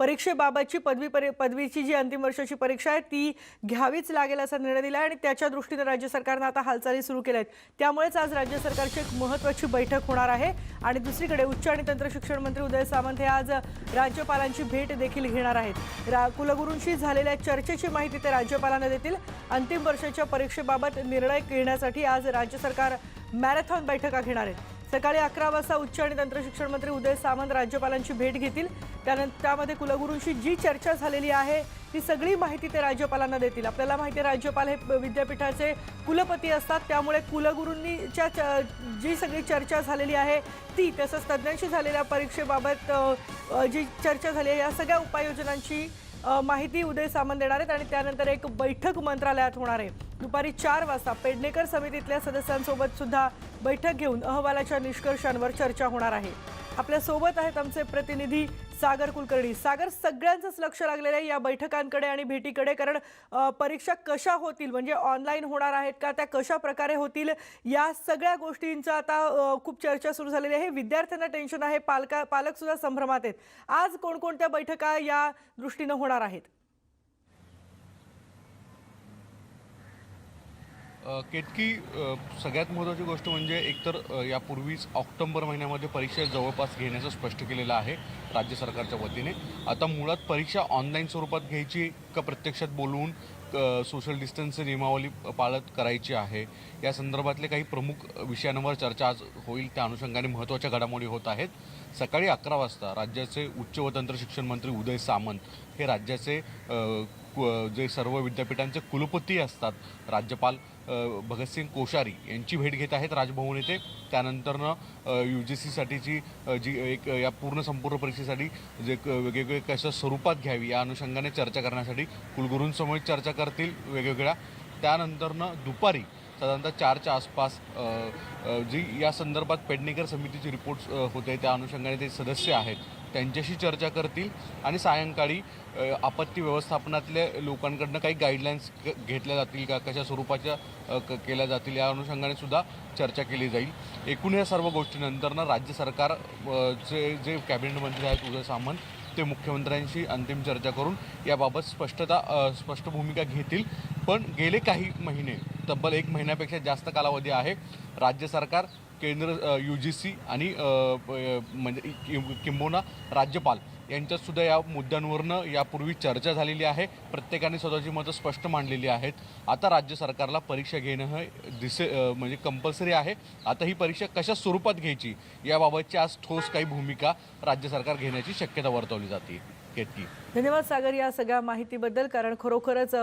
परीक्षेबाबतची पदवी परी पदवीची जी अंतिम वर्षाची परीक्षा आहे ती घ्यावीच लागेल असा निर्णय दिला आणि त्याच्या दृष्टीनं राज्य सरकारनं आता हालचाली सुरू केल्या आहेत त्यामुळेच आज राज्य सरकारची एक महत्त्वाची बैठक होणार आहे. आणि दुसरीकडे उच्च आणि तंत्रशिक्षण मंत्री उदय सामंत हे आज राज्यपालांची भेट देखील घेणार आहेत. रा कुलगुरूंशी झालेल्या चर्चेची माहिती ते राज्यपालांना देतील. अंतिम वर्षाच्या परीक्षेबाबत निर्णय घेण्यासाठी आज राज्य सरकार मॅरेथॉन बैठका घेणार आहे. सकाळी अकरा वाजता उच्च आणि तंत्रशिक्षण मंत्री उदय सामंत राज्यपालांची भेट घेतील. त्यानंतर त्यामध्ये कुलगुरूंशी जी चर्चा झालेली आहे ती सगळी माहिती ते राज्यपालांना देतील. आपल्याला माहिती आहे राज्यपाल हे विद्यापीठाचे कुलपती असतात. त्यामुळे कुलगुरूंनीच्या च- जी सगळी चर्चा झालेली आहे ती तसंच तज्ज्ञांशी झालेल्या परीक्षेबाबत जी चर्चा झाली आहे या सगळ्या उपाययोजनांची माहिती उदय सामंत देणार आहेत. आणि त्यानंतर एक बैठक मंत्रालयात होणार आहे. दुपारी चार वाजता पेडणेकर समितीतल्या सदस्यांसोबत सुद्धा बैठक घेऊन अहवालाच्या निष्कर्षांवर चर्चा होणार आहे. आपल्यासोबत आहेत आमचे प्रतिनिधी सागर कुलकर्णी. सागर सगळ्यांचंच लक्ष लागलेलं आहे या बैठकांकडे आणि भेटीकडे कारण परीक्षा कशा होतील? म्हणजे ऑनलाईन होणार आहेत का? त्या कशा प्रकारे होतील? या सगळ्या गोष्टींचा आता खूप चर्चा सुरू झालेली आहे. विद्यार्थ्यांना टेन्शन आहे पालका पालकसुद्धा संभ्रमात आहेत. आज कोणकोणत्या बैठका या दृष्टीनं होणार आहेत? केटकी केतकी सगळ्यात महत्त्वाची गोष्ट म्हणजे एकतर यापूर्वीच ऑक्टोबर महिन्यामध्ये परीक्षा जवळपास घेण्याचं स्पष्ट केलेलं आहे राज्य सरकारच्या वतीने. आता मुळात परीक्षा ऑनलाईन स्वरूपात घ्यायची का प्रत्यक्षात बोलवून सोशल डिस्टन्सची नियमावली पाळत करायची आहे? या संदर्भातले काही प्रमुख विषयांवर चर्चा आज होईल. त्या अनुषंगाने महत्त्वाच्या घडामोडी होत आहेत. सकाळी अकरा वाजता राज्याचे उच्च व तंत्र शिक्षण मंत्री उदय सामंत हे राज्याचे कु- जे सर्व विद्यापीठांचे कुलपती असतात राज्यपाल भगतसिंग कोश्यारी यांची भेट घेत आहेत राजभवन येथे. त्यानंतरनं यू जी सीसाठीची जी एक या पूर्ण संपूर्ण परीक्षेसाठी जे क- वेगवेगळे कशा स्वरूपात घ्यावी या अनुषंगाने चर्चा करण्यासाठी कुलगुरूंसमोर चर्चा करतील वेगवेगळ्या. त्यानंतरनं दुपारी साधारणतः चारच्या आसपास जी या संदर्भात पेडणेकर समितीचे रिपोर्ट्स होते त्या अनुषंगाने ते सदस्य आहेत त्यांच्याशी चर्चा करतील आणि सायंकाळी आपत्ती व्यवस्थापनातल्या लोकांकडनं काही गाईडलाईन्स घेतल्या जातील का कशा स्वरूपाच्या क- केल्या जातील या अनुषंगाने सुद्धा चर्चा केली जाईल. एकूण या सर्व गोष्टीनंतरनं राज्य सरकार जे जे कॅबिनेट मंत्री आहेत उदय सामंत ते मुख्यमंत्र्यांशी अंतिम चर्चा करून याबाबत स्पष्टता स्पष्ट भूमिका घेतील. पण गेले काही महिने तब्बल एक महिन्यापेक्षा जास्त कालावधी आहे. राज्य सरकार केंद्र यू जी सी आणि म्हणजे किंबहुना राज्यपाल यांच्यातसुद्धा या मुद्द्यांवरनं यापूर्वी चर्चा झालेली आहे. प्रत्येकाने स्वतःची मतं स्पष्ट मांडलेली आहेत. आता राज्य सरकारला परीक्षा घेणं हे दिसे म्हणजे कंपल्सरी आहे. आता ही परीक्षा कशा स्वरूपात घ्यायची याबाबतची आज ठोस काही भूमिका राज्य सरकार घेण्याची शक्यता वर्तवली जाते. केतकी. धन्यवाद सागर या सगळ्या माहितीबद्दल कारण खरोखरच